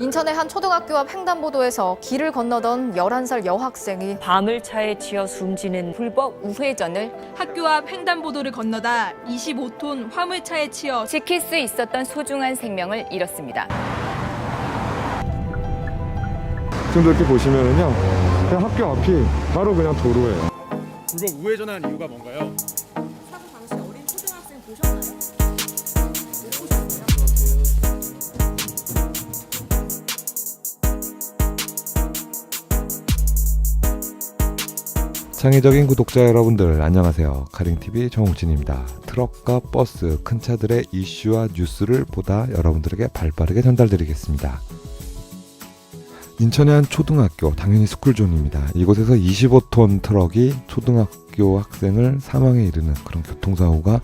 인천의 한 초등학교 앞 횡단보도에서 길을 건너던 11살 여학생이 밤을 차에 치어 숨지는 불법 우회전을 학교 앞 횡단보도를 건너다 25톤 화물차에 치여 지킬 수 있었던 소중한 생명을 잃었습니다. 지금 이렇게 보시면은요, 그냥 학교 앞이 바로 그냥 도로예요. 불법 우회전한 이유가 뭔가요? 창의적인 구독자 여러분들 안녕하세요. 카링TV 정홍진입니다. 트럭과 버스, 큰 차들의 이슈와 뉴스를 보다 여러분들에게 발빠르게 전달드리겠습니다. 인천의 한 초등학교, 당연히 스쿨존입니다. 이곳에서 25톤 트럭이 초등학교 학생을 사망에 이르는 그런 교통사고가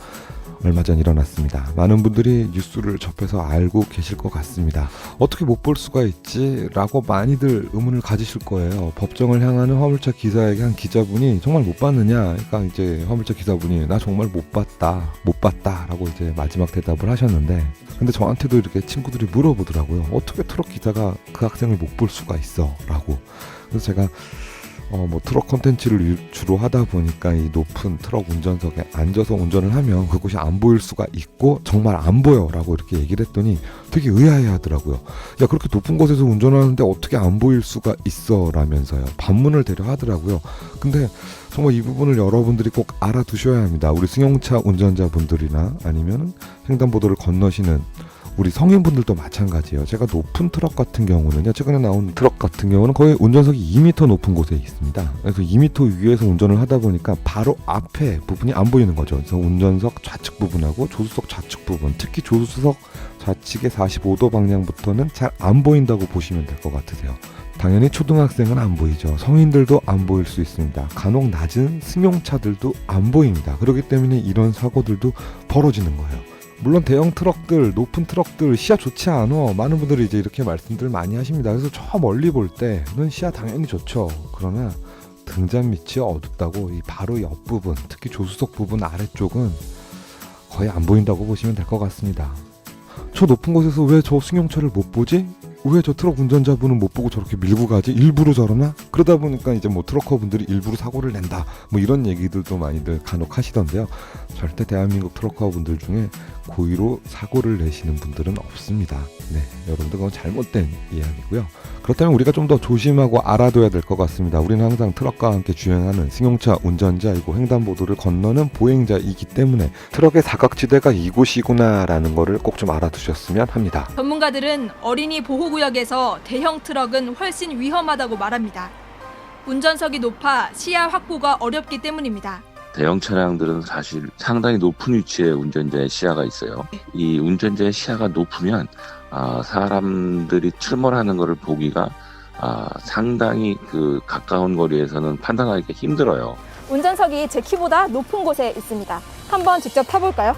얼마 전 일어났습니다. 많은 분들이 뉴스를 접해서 알고 계실 것 같습니다. 어떻게 못 볼 수가 있지? 라고 많이들 의문을 가지실 거예요. 법정을 향하는 화물차 기사에게 한 기자분이 정말 못 봤느냐? 그러니까 이제 화물차 기사분이 나 정말 못 봤다. 못 봤다. 라고 이제 마지막 대답을 하셨는데 근데 저한테도 이렇게 친구들이 물어보더라고요. 어떻게 트럭 기자가 그 학생을 못 볼 수가 있어? 라고. 그래서 제가 어, 뭐 트럭 컨텐츠를 유- 주로 하다 보니까 이 높은 트럭 운전석에 앉아서 운전을 하면 그곳이 안 보일 수가 있고 정말 안 보여라고 이렇게 얘기를 했더니 되게 의아해 하더라고요. 야 그렇게 높은 곳에서 운전하는데 어떻게 안 보일 수가 있어라면서요. 반문을 대려 하더라고요. 근데 정말 이 부분을 여러분들이 꼭 알아두셔야 합니다. 우리 승용차 운전자분들이나 아니면 횡단보도를 건너시는 우리 성인분들도 마찬가지예요. 제가 높은 트럭 같은 경우는요. 최근에 나온 트럭 같은 경우는 거의 운전석이 2m 높은 곳에 있습니다. 그래서 2m 위에서 운전을 하다 보니까 바로 앞에 부분이 안 보이는 거죠. 그래서 운전석 좌측 부분하고 조수석 좌측 부분, 특히 조수석 좌측의 45도 방향부터는 잘 안 보인다고 보시면 될 것 같으세요. 당연히 초등학생은 안 보이죠. 성인들도 안 보일 수 있습니다. 간혹 낮은 승용차들도 안 보입니다. 그렇기 때문에 이런 사고들도 벌어지는 거예요. 물론 대형 트럭들, 높은 트럭들 시야 좋지 않아. 많은 분들이 이제 이렇게 말씀들 많이 하십니다. 그래서 저 멀리 볼 때는 시야 당연히 좋죠. 그러나 등잔 밑이 어둡다고 이 바로 옆 부분, 특히 조수석 부분 아래쪽은 거의 안 보인다고 보시면 될 것 같습니다. 저 높은 곳에서 왜 저 승용차를 못 보지? 왜 저 트럭 운전자분은 못 보고 저렇게 밀고 가지? 일부러 저러나? 그러다 보니까 이제 뭐 트럭커 분들이 일부러 사고를 낸다. 뭐 이런 얘기들도 많이들 간혹 하시던데요. 절대 대한민국 트럭커 분들 중에 고의로 사고를 내시는 분들은 없습니다. 네, 여러분들 그건 잘못된 이야기고요. 그렇다면 우리가 좀 더 조심하고 알아둬야 될 것 같습니다. 우리는 항상 트럭과 함께 주행하는 승용차 운전자이고 횡단보도를 건너는 보행자이기 때문에 트럭의 사각지대가 이곳이구나라는 거를 꼭좀 알아두셨으면 합니다. 전문가들은 어린이 보호구역에서 대형 트럭은 훨씬 위험하다고 말합니다. 운전석이 높아 시야 확보가 어렵기 때문입니다. 대형 차량들은 사실 상당히 높은 위치에 운전자의 시야가 있어요. 이 운전자의 시야가 높으면 아, 사람들이 출몰하는 것을 보기가 아, 상당히 그 가까운 거리에서는 판단하기가 힘들어요. 운전석이 제 키보다 높은 곳에 있습니다. 한번 직접 타볼까요?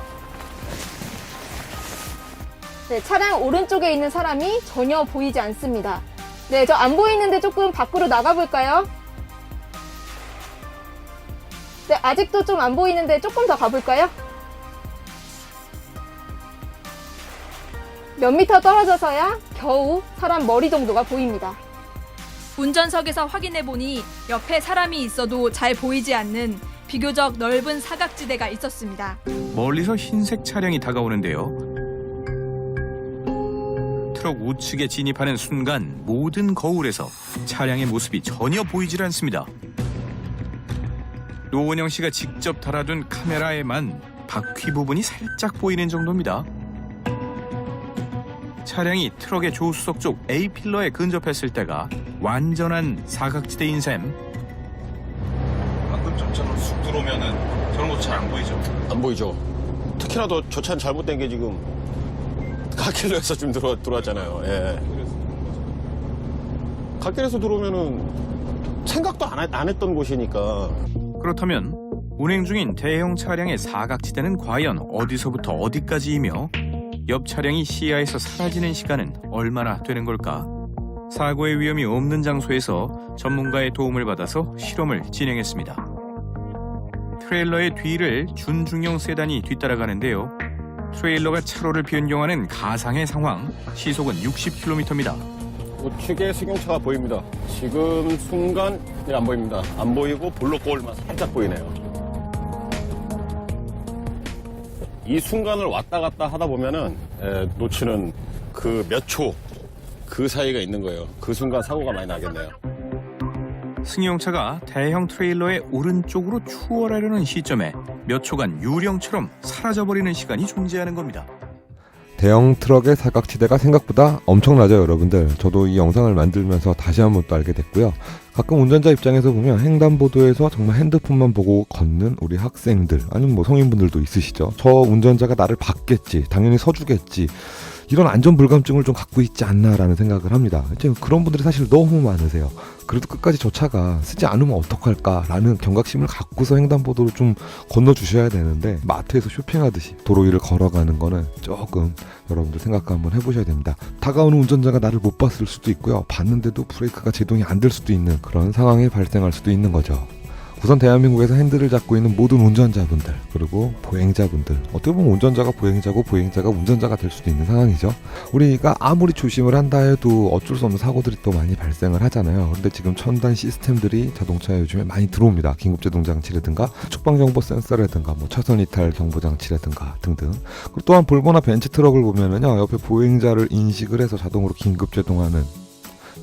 네, 차량 오른쪽에 있는 사람이 전혀 보이지 않습니다. 네, 저 안 보이는데 조금 밖으로 나가볼까요? 네, 아직도 좀 안 보이는데 조금 더 가볼까요? 몇 미터 떨어져서야 겨우 사람 머리 정도가 보입니다. 운전석에서 확인해 보니 옆에 사람이 있어도 잘 보이지 않는 비교적 넓은 사각지대가 있었습니다. 멀리서 흰색 차량이 다가오는데요. 트럭 우측에 진입하는 순간 모든 거울에서 차량의 모습이 전혀 보이질 않습니다. 노원영 씨가 직접 달아둔 카메라에만 바퀴 부분이 살짝 보이는 정도입니다. 차량이 트럭의 조수석 쪽 A 필러에 근접했을 때가 완전한 사각지대인 셈. 방금 전처럼 쑥 들어오면은 저런 것도 잘안 보이죠? 안 보이죠. 특히나 더 저 차는 잘못된 게 지금 갓길로에서 지금 들어, 들어왔잖아요. 예. 갓길에서 들어오면은 생각도 안, 했- 안 했던 곳이니까 그렇다면 운행 중인 대형 차량의 사각지대는 과연 어디서부터 어디까지이며 옆 차량이 시야에서 사라지는 시간은 얼마나 되는 걸까? 사고의 위험이 없는 장소에서 전문가의 도움을 받아서 실험을 진행했습니다. 트레일러의 뒤를 준중형 세단이 뒤따라가는데요. 트레일러가 차로를 변경하는 가상의 상황, 시속은 60km입니다. 우측에 승용차가 보입니다. 지금 순간 네, 안 보입니다. 안 보이고 볼록 거울만 살짝 보이네요. 이 순간을 왔다 갔다 하다 보면은 에, 놓치는 그 몇 초 그 사이가 있는 거예요. 그 순간 사고가 많이 나겠네요. 승용차가 대형 트레일러의 오른쪽으로 추월하려는 시점에 몇 초간 유령처럼 사라져버리는 시간이 존재하는 겁니다. 대형 트럭의 사각지대가 생각보다 엄청나죠, 여러분들. 저도 이 영상을 만들면서 다시 한번 또 알게 됐고요. 가끔 운전자 입장에서 보면 횡단보도에서 정말 핸드폰만 보고 걷는 우리 학생들, 아니면 뭐 성인분들도 있으시죠. 저 운전자가 나를 받겠지, 당연히 서주겠지. 이런 안전 불감증을 좀 갖고 있지 않나라는 생각을 합니다. 그런 분들이 사실 너무 많으세요. 그래도 끝까지 저 차가 쓰지 않으면 어떡할까라는 경각심을 갖고서 횡단보도를 좀 건너주셔야 되는데 마트에서 쇼핑하듯이 도로 위를 걸어가는 거는 조금 여러분들 생각 한번 해보셔야 됩니다. 다가오는 운전자가 나를 못 봤을 수도 있고요. 봤는데도 브레이크가 제동이 안 될 수도 있는 그런 상황이 발생할 수도 있는 거죠. 우선 대한민국에서 핸들을 잡고 있는 모든 운전자분들 그리고 보행자분들 어떻게 보면 운전자가 보행자고 보행자가 운전자가 될 수도 있는 상황이죠. 우리가 아무리 조심을 한다 해도 어쩔 수 없는 사고들이 또 많이 발생을 하잖아요. 근데 지금 첨단 시스템들이 자동차에 요즘에 많이 들어옵니다. 긴급제동 장치라든가 축방 정보 센서라든가 뭐 차선 이탈 경보 장치라든가 등등. 그리고 또한 볼보나 벤츠 트럭을 보면은요 옆에 보행자를 인식을 해서 자동으로 긴급제동하는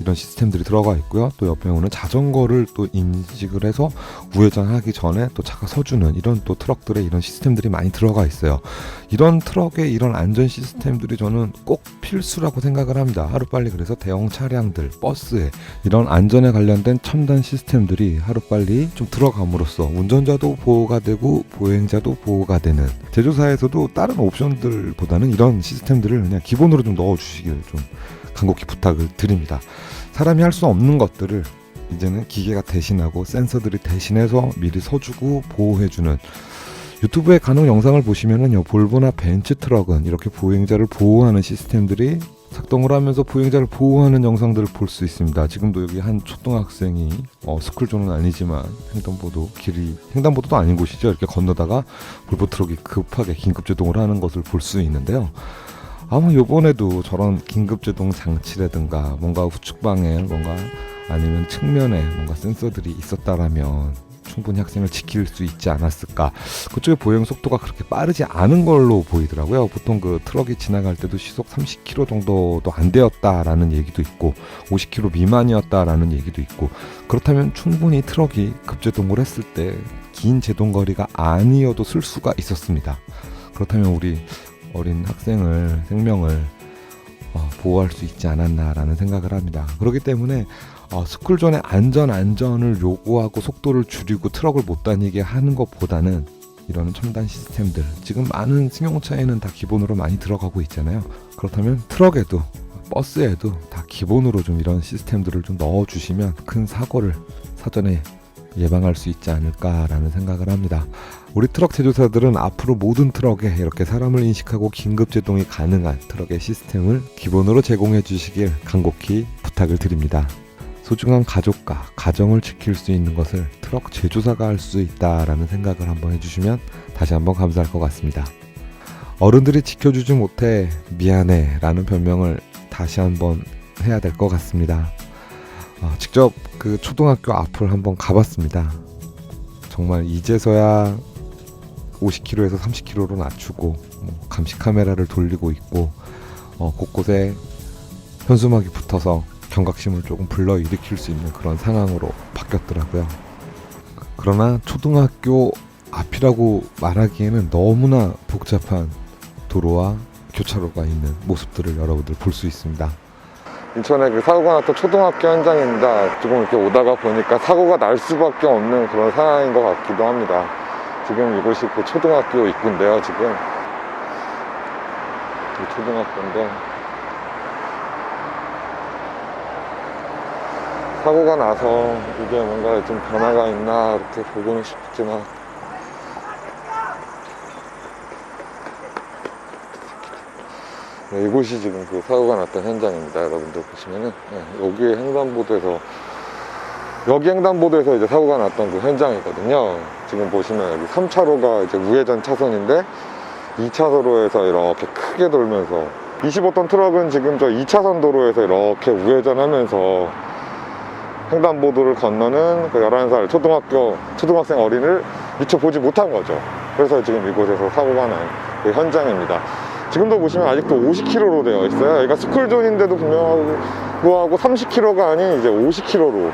이런 시스템들이 들어가 있고요. 또 옆에 오는 자전거를 또 인식을 해서 우회전하기 전에 또 차가 서주는 이런 또 트럭들의 이런 시스템들이 많이 들어가 있어요. 이런 트럭의 이런 안전 시스템들이 저는 꼭 필수라고 생각을 합니다. 하루빨리 그래서 대형 차량들, 버스에 이런 안전에 관련된 첨단 시스템들이 하루빨리 좀 들어감으로써 운전자도 보호가 되고 보행자도 보호가 되는 제조사에서도 다른 옵션들보다는 이런 시스템들을 그냥 기본으로 좀 넣어주시길 좀 간곡히 부탁을 드립니다. 사람이 할 수 없는 것들을 이제는 기계가 대신하고 센서들이 대신해서 미리 서주고 보호해주는 유튜브에 간혹 영상을 보시면은요 볼보나 벤츠 트럭은 이렇게 보행자를 보호하는 시스템들이 작동을 하면서 보행자를 보호하는 영상들을 볼 수 있습니다. 지금도 여기 한 초등학생이 어, 스쿨존은 아니지만 횡단보도 길이 횡단보도도 아닌 곳이죠. 이렇게 건너다가 볼보 트럭이 급하게 긴급 제동을 하는 것을 볼 수 있는데요. 아마 요번에도 저런 긴급제동 장치라든가 뭔가 후측방에 뭔가 아니면 측면에 뭔가 센서들이 있었다라면 충분히 학생을 지킬 수 있지 않았을까. 그쪽에 보행 속도가 그렇게 빠르지 않은 걸로 보이더라고요. 보통 그 트럭이 지나갈 때도 시속 30km 정도도 안 되었다라는 얘기도 있고 50km 미만이었다라는 얘기도 있고 그렇다면 충분히 트럭이 급제동을 했을 때 긴 제동 거리가 아니어도 쓸 수가 있었습니다. 그렇다면 우리 어린 학생을 생명을 어, 보호할 수 있지 않았나라는 생각을 합니다. 그렇기 때문에 어, 스쿨존의 안전 안전을 요구하고 속도를 줄이고 트럭을 못 다니게 하는 것보다는 이런 첨단 시스템들 지금 많은 승용차에는 다 기본으로 많이 들어가고 있잖아요. 그렇다면 트럭에도 버스에도 다 기본으로 좀 이런 시스템들을 좀 넣어주시면 큰 사고를 사전에 예방할 수 있지 않을까라는 생각을 합니다. 우리 트럭 제조사들은 앞으로 모든 트럭에 이렇게 사람을 인식하고 긴급 제동이 가능한 트럭의 시스템을 기본으로 제공해 주시길 간곡히 부탁을 드립니다. 소중한 가족과 가정을 지킬 수 있는 것을 트럭 제조사가 할 수 있다라는 생각을 한번 해주시면 다시 한번 감사할 것 같습니다. 어른들이 지켜주지 못해 미안해 라는 변명을 다시 한번 해야 될 것 같습니다. 어, 직접 그 초등학교 앞을 한번 가봤습니다. 정말 이제서야 50km에서 30km로 낮추고 뭐 감시 카메라를 돌리고 있고 어, 곳곳에 현수막이 붙어서 경각심을 조금 불러 일으킬 수 있는 그런 상황으로 바뀌었더라고요. 그러나 초등학교 앞이라고 말하기에는 너무나 복잡한 도로와 교차로가 있는 모습들을 여러분들 볼 수 있습니다. 인천에 그 사고가 났던 초등학교 현장입니다. 지금 이렇게 오다가 보니까 사고가 날 수밖에 없는 그런 상황인 것 같기도 합니다. 지금 이곳이 그 초등학교 입구인데요, 지금. 이 초등학교인데. 사고가 나서 이게 뭔가 좀 변화가 있나 이렇게 보고는 싶지만 네, 이곳이 지금 그 사고가 났던 현장입니다. 여러분들 보시면은 네, 여기 횡단보도에서 여기 횡단보도에서 이제 사고가 났던 그 현장이거든요. 지금 보시면 여기 3차로가 이제 우회전 차선인데 2차로에서 이렇게 크게 돌면서 25톤 트럭은 지금 저 2차선 도로에서 이렇게 우회전하면서 횡단보도를 건너는 그 11살 초등학교, 초등학생 어린을 미처 보지 못한 거죠. 그래서 지금 이곳에서 사고가 난 그 현장입니다. 지금도 보시면 아직도 50km로 되어 있어요. 여기가 스쿨존인데도 불구하고 30km가 아닌 이제 50km로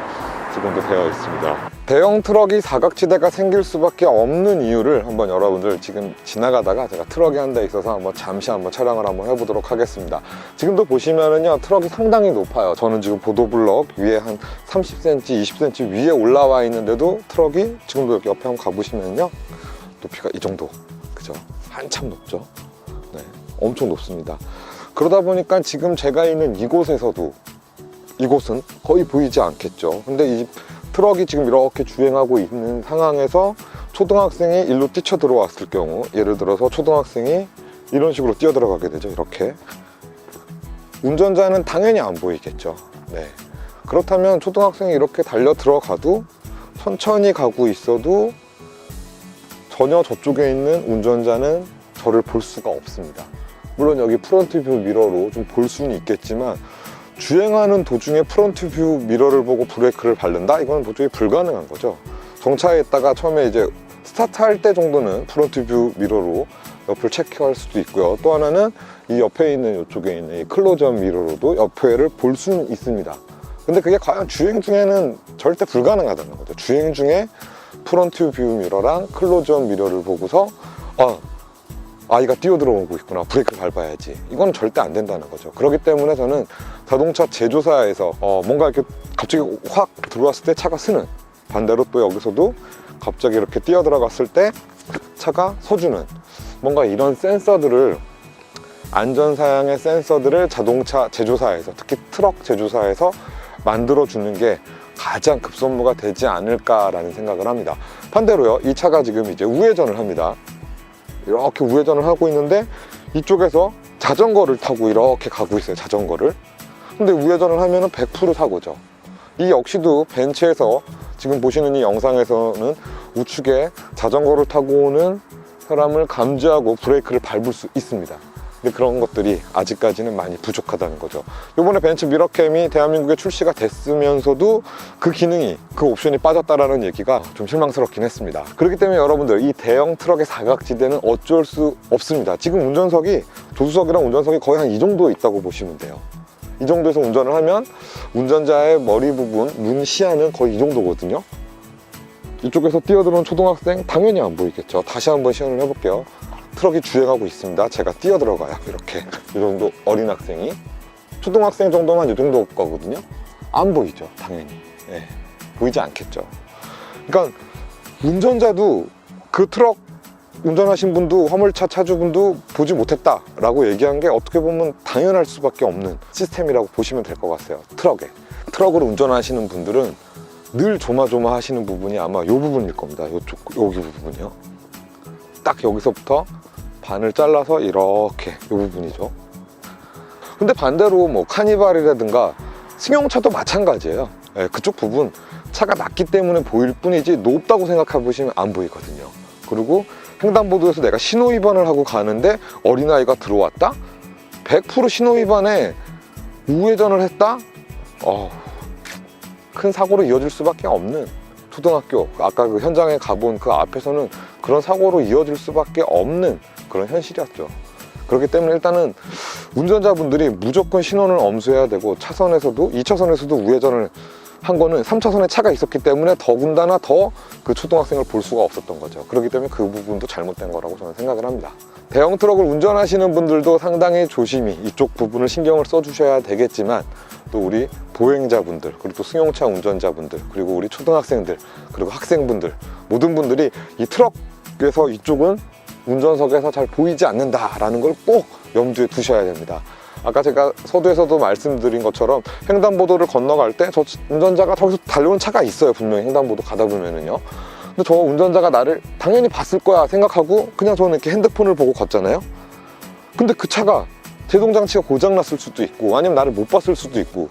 지금도 되어 있습니다. 대형 트럭이 사각지대가 생길 수밖에 없는 이유를 한번 여러분들 지금 지나가다가 제가 트럭이 한 대 있어서 한번 잠시 한번 촬영을 한번 해보도록 하겠습니다. 지금도 보시면은요 트럭이 상당히 높아요. 저는 지금 보도블럭 위에 한 30cm, 20cm 위에 올라와 있는데도 트럭이 지금도 옆에 한번 가보시면요 높이가 이 정도, 그죠? 한참 높죠. 네, 엄청 높습니다. 그러다 보니까 지금 제가 있는 이곳에서도 이곳은 거의 보이지 않겠죠. 근데 이 트럭이 지금 이렇게 주행하고 있는 상황에서 초등학생이 일로 뛰쳐 들어왔을 경우 예를 들어서 초등학생이 이런 식으로 뛰어 들어가게 되죠. 이렇게 운전자는 당연히 안 보이겠죠. 네. 그렇다면 초등학생이 이렇게 달려 들어가도 천천히 가고 있어도 전혀 저쪽에 있는 운전자는 저를 볼 수가 없습니다. 물론 여기 프론트 뷰 미러로 좀 볼 수는 있겠지만 주행하는 도중에 프론트 뷰 미러를 보고 브레이크를 밟는다? 이건 도저히 불가능한 거죠. 정차에 있다가 처음에 이제 스타트 할 때 정도는 프론트 뷰 미러로 옆을 체크할 수도 있고요. 또 하나는 이 옆에 있는 이쪽에 있는 이 클로저 미러로도 옆에를 볼 수는 있습니다. 근데 그게 과연 주행 중에는 절대 불가능하다는 거죠. 주행 중에 프론트 뷰 미러랑 클로저 미러를 보고서 아, 아이가 뛰어들어오고 있구나. 브레이크를 밟아야지. 이건 절대 안 된다는 거죠. 그렇기 때문에 저는 자동차 제조사에서 어, 뭔가 이렇게 갑자기 확 들어왔을 때 차가 쓰는 반대로 또 여기서도 갑자기 이렇게 뛰어 들어갔을 때 차가 서주는 뭔가 이런 센서들을 안전 사양의 센서들을 자동차 제조사에서 특히 트럭 제조사에서 만들어 주는 게 가장 급선무가 되지 않을까라는 생각을 합니다. 반대로요 이 차가 지금 이제 우회전을 합니다 이렇게 우회전을 하고 있는데 이쪽에서 자전거를 타고 이렇게 가고 있어요 자전거를. 근데 우회전을 하면은 100% 사고죠. 이 역시도 벤츠에서 지금 보시는 이 영상에서는 우측에 자전거를 타고 오는 사람을 감지하고 브레이크를 밟을 수 있습니다 근데 그런 것들이 아직까지는 많이 부족하다는 거죠. 이번에 벤츠 미러캠이 대한민국에 출시가 됐으면서도 그 기능이 그 옵션이 빠졌다라는 얘기가 좀 실망스럽긴 했습니다. 그렇기 때문에 여러분들 이 대형 트럭의 사각지대는 어쩔 수 없습니다. 지금 운전석이 조수석이랑 운전석이 거의 한 이 정도 있다고 보시면 돼요. 이 정도에서 운전을 하면 운전자의 머리 부분, 눈 시야는 거의 이 정도거든요. 이쪽에서 뛰어들어온 초등학생 당연히 안 보이겠죠. 다시 한번 시연을 해볼게요 트럭이 주행하고 있습니다. 제가 뛰어 들어가요. 이렇게 이 정도 어린 학생이 초등학생 정도만 이 정도 거거든요. 안 보이죠, 당연히. 예, 보이지 않겠죠. 그러니까 운전자도 그 트럭 운전하신 분도 화물차 차주분도 보지 못했다라고 얘기한 게 어떻게 보면 당연할 수밖에 없는 시스템이라고 보시면 될 것 같아요. 트럭에 트럭으로 운전하시는 분들은 늘 조마조마 하시는 부분이 아마 이 부분일 겁니다. 이쪽 여기 부분이요. 딱 여기서부터 반을 잘라서 이렇게 이 부분이죠. 근데 반대로 뭐 카니발이라든가 승용차도 마찬가지예요. 예, 그쪽 부분 차가 낮기 때문에 보일 뿐이지 높다고 생각해 보시면 안 보이거든요. 그리고 횡단보도에서 내가 신호 위반을 하고 가는데 어린아이가 들어왔다? 100% 신호 위반에 우회전을 했다? 어, 큰 사고로 이어질 수밖에 없는 초등학교 아까 그 현장에 가본 그 앞에서는 그런 사고로 이어질 수밖에 없는 그런 현실이었죠. 그렇기 때문에 일단은 운전자분들이 무조건 신호를 엄수해야 되고 차선에서도 2차선에서도 우회전을 한 거는 3차선에 차가 있었기 때문에 더군다나 더 그 초등학생을 볼 수가 없었던 거죠. 그렇기 때문에 그 부분도 잘못된 거라고 저는 생각을 합니다. 대형 트럭을 운전하시는 분들도 상당히 조심히 이쪽 부분을 신경을 써주셔야 되겠지만 또 우리 보행자분들 그리고 또 승용차 운전자분들 그리고 우리 초등학생들 그리고 학생분들 모든 분들이 이 트럭에서 이쪽은 운전석에서 잘 보이지 않는다라는 걸 꼭 염두에 두셔야 됩니다. 아까 제가 서두에서도 말씀드린 것처럼 횡단보도를 건너갈 때 저 운전자가 저기서 달려오는 차가 있어요 분명히 횡단보도 가다 보면은요 근데 저 운전자가 나를 당연히 봤을 거야 생각하고 그냥 저는 이렇게 핸드폰을 보고 걷잖아요 근데 그 차가 제동장치가 고장났을 수도 있고 아니면 나를 못 봤을 수도 있고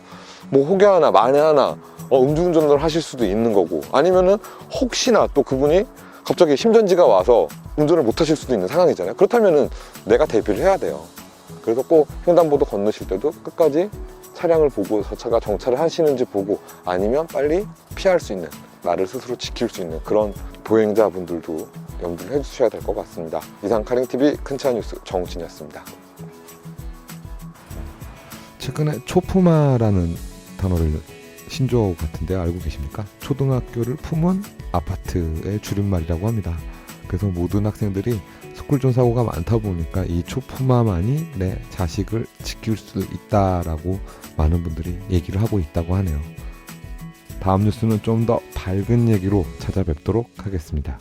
뭐 혹여 하나 만에 하나 어, 음주운전을 하실 수도 있는 거고 아니면은 혹시나 또 그분이 갑자기 심전지가 와서 운전을 못 하실 수도 있는 상황이잖아요 그렇다면은 내가 대비를 해야 돼요 그래서 꼭 횡단보도 건너실 때도 끝까지 차량을 보고 저 차가 정차를 하시는지 보고 아니면 빨리 피할 수 있는 나를 스스로 지킬 수 있는 그런 보행자분들도 염두를 해주셔야 될 것 같습니다. 이상 카링TV 큰차 뉴스 정우진이었습니다. 최근에 초품화라는 단어를 신조어 같은데 알고 계십니까? 초등학교를 품은 아파트의 줄임말이라고 합니다. 그래서 모든 학생들이 스쿨존 사고가 많다 보니까 이 초품화만이 내 자식을 지킬 수 있다라고 많은 분들이 얘기를 하고 있다고 하네요. 다음 뉴스는 좀 더 밝은 얘기로 찾아뵙도록 하겠습니다.